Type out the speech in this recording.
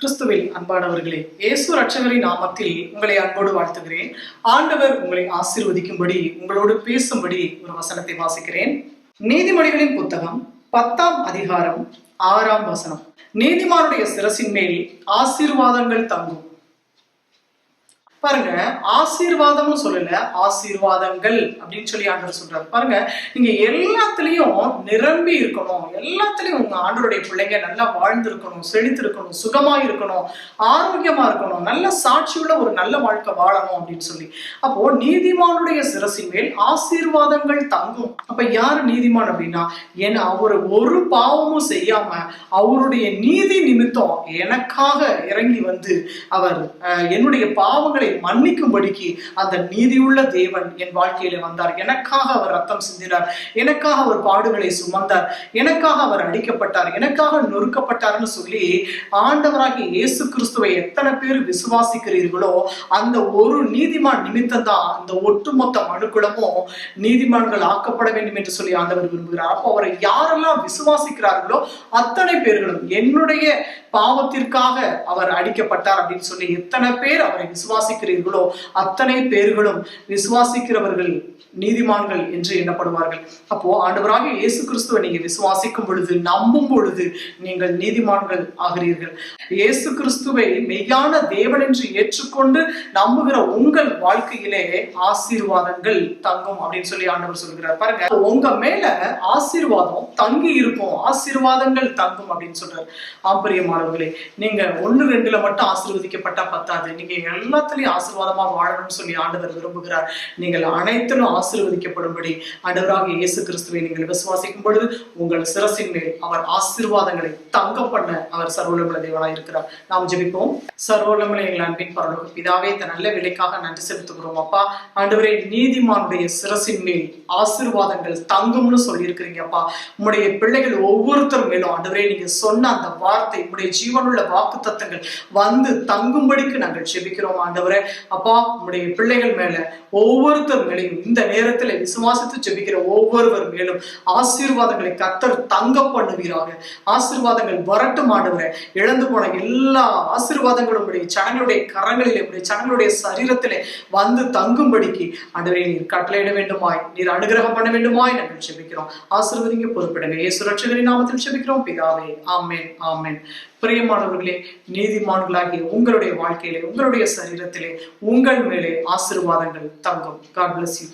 கிறிஸ்துவில் அன்பானவர்களே இயேசு ரட்சகரின் நாமத்தில் உங்களை அன்போடு வாழ்த்துகிறேன். ஆண்டவர் உங்களை ஆசீர்வதிக்கும்படி உங்களோடு பேசும்படி ஒரு வசனத்தை வாசிக்கிறேன். நீதிமொழிகளின் புத்தகம் பத்தாம் அதிகாரம் ஆறாம் வசனம். நீதிமானுடைய சிரசின் மேல் ஆசீர்வாதங்கள் தங்கும். பாருங்க ஆசீர்வாதம்னு சொல்லல ஆசீர்வாதங்கள் அப்படின்னு சொல்லி ஆண்டவர் சொல்றாரு. பாருங்க நீங்க எல்லாத்துலயும் நிரம்பி இருக்கணும். எல்லாத்துலயும் உங்க ஆண்டருடைய பிள்ளைங்க நல்லா வாழ்ந்திருக்கணும் செழித்திருக்கணும் செழித்து இருக்கணும் சுகமா இருக்கணும் ஆரோக்கியமா இருக்கணும் நல்ல சாட்சியுள்ள ஒரு நல்ல வாழ்க்கை வாழணும் அப்படின்னு சொல்லி. அப்போ நீதிமானுடைய சிரசின் மேல் ஆசீர்வாதங்கள் தங்கும். அப்ப யாரு நீதிமான் அப்படின்னா ஏன்னா அவர் ஒரு பாவமும் செய்யாம அவருடைய நீதி நிமித்தம் எனக்காக இறங்கி வந்து அவர் என்னுடைய பாவங்களை மன்னிக்கும்படிக்கு அந்த நீதியுள்ள தேவன் என் வாழ்க்கையில வந்தார். எனக்காக அவர் ரத்தம் சிந்தினார். எனக்காக அவர் பாடுகளை சுமந்தார். எனக்காக அவர் அடிக்கப்பட்டார். எனக்காக நொறுக்கப்பட்டார்னு சொல்லி ஆண்டவராகிய இயேசு கிறிஸ்துவை எத்தனை பேர் விசுவாசிக்கிறீர்களோ அந்த ஒரு நீதிமான் நிமித்தம் தான் அந்த ஒட்டுமொத்த மனுக்குளமும் நீதிமான்கள் ஆக்கப்பட வேண்டும் என்று சொல்லி ஆண்டவர் விரும்புகிறார். அப்போ அவரை யாரெல்லாம் விசுவாசிக்கிறார்களோ அத்தனை பேர்களும் என்னுடைய பாவத்திற்காக அவர் அடிக்கப்பட்டார் அப்படின்னு சொல்லி எத்தனை பேர் அவரை விசுவாசிக்கிறீர்களோ அத்தனை பேர்களும் விசுவாசிக்கிறவர்கள் நீதிமான்கள் என்று எண்ணப்படுவார்கள். அப்போ ஆண்டவராக இயேசு கிறிஸ்துவை நீங்க விசுவாசிக்கும் பொழுது நம்பும் பொழுது நீங்கள் நீதிமான்கள் ஆகிறீர்கள். இயேசு கிறிஸ்துவை மெய்யான தேவன் என்று ஏற்றுக்கொண்டு நம்புகிற உங்கள் வாழ்க்கையிலே ஆசீர்வாதங்கள் தங்கும் அப்படின்னு சொல்லி ஆண்டவர் சொல்கிறார். பாருங்க உங்க மேல ஆசீர்வாதம் தங்கி இருக்கும் ஆசீர்வாதங்கள் தங்கும் அப்படின்னு சொல்றாரு. ஆம்பரியமானவர்களே நீங்க ஒண்ணு ரெண்டுல மட்டும் ஆசீர்வதிக்கப்பட்டா பத்தாது. நீங்க எல்லாத்துலயும் ஆசீர்வாதமா வாழணும்னு சொல்லி ஆண்டவர் விரும்புகிறார். நீங்கள் அனைத்திலும் ஆசீர்வதிக்கப்படும்படி ஆண்டவராக இயேசு கிறிஸ்துவை நீங்கள் விசுவாசிக்கும் பொழுது உங்கள் சிரசின் மேல் அவர் ஆசீர்வாதங்களை தங்க பண்ண அவர் சர்வோலமல தேவனாய் இருக்கிறார். நாம் ஜெபிப்போம். சர்வோலமல எங்கள் அன்பின் பரலோக பிதாவே இந்த நல்ல விலைக்காக நன்றி செலுத்துகிறோம். அப்பா ஆண்டவரே நீதிமானுடைய சிரசின் மேல் ஆசீர்வாதங்கள் தங்கும்னு சொல்லியிருக்கிறீங்க அப்பா. உங்களுடைய பிள்ளைகள் ஒவ்வொருத்தர் மேலும் ஆண்டவரே நீங்க சொன்ன அந்த வார்த்தை உம்முடைய ஜீவனுள்ள வாக்கு தத்தங்கள் வந்து தங்கும்படிக்கு நாங்கள் செபிக்கிறோம் ஆண்டவரே. அப்பா உம்முடைய பிள்ளைகள் மேல ஒவ்வொருத்தர் மேலையும் இந்த நேரத்துல விசுவாசித்து செபிக்கிற ஒவ்வொருவர் மேலும் ஆசீர்வாதங்களை கத்தர் தங்க பண்ணுவீராக. ஆசீர்வாதங்கள் வரட்டும் ஆண்டவரே. இழந்து போன எல்லா ஆசீர்வாதங்களும் உடைய ஜனங்களுடைய கரங்களிலே உடைய ஜனங்களுடைய சரீரத்திலே வந்து தங்கும்படிக்கு ஆண்டவரே நீர் கட்டளையிட வேண்டுமாய் நீர் அனுகிரகம் பண்ண வேண்டுமாய் நாங்கள் செபிக்கிறோம் ஆசீர்வதிங்க பொறுப்பிடுங்க. ஏ ரட்சகரின் நாமத்தில் செபிக்கிறோம் பிதாவே ஆமேன் ஆமேன். பிரியமானவர்களே நீதிமான்களாகிய உங்களுடைய வாழ்க்கையிலே உங்களுடைய சரீரத்திலே உங்கள் மேலே ஆசீர்வாதங்கள் தங்கும். God bless you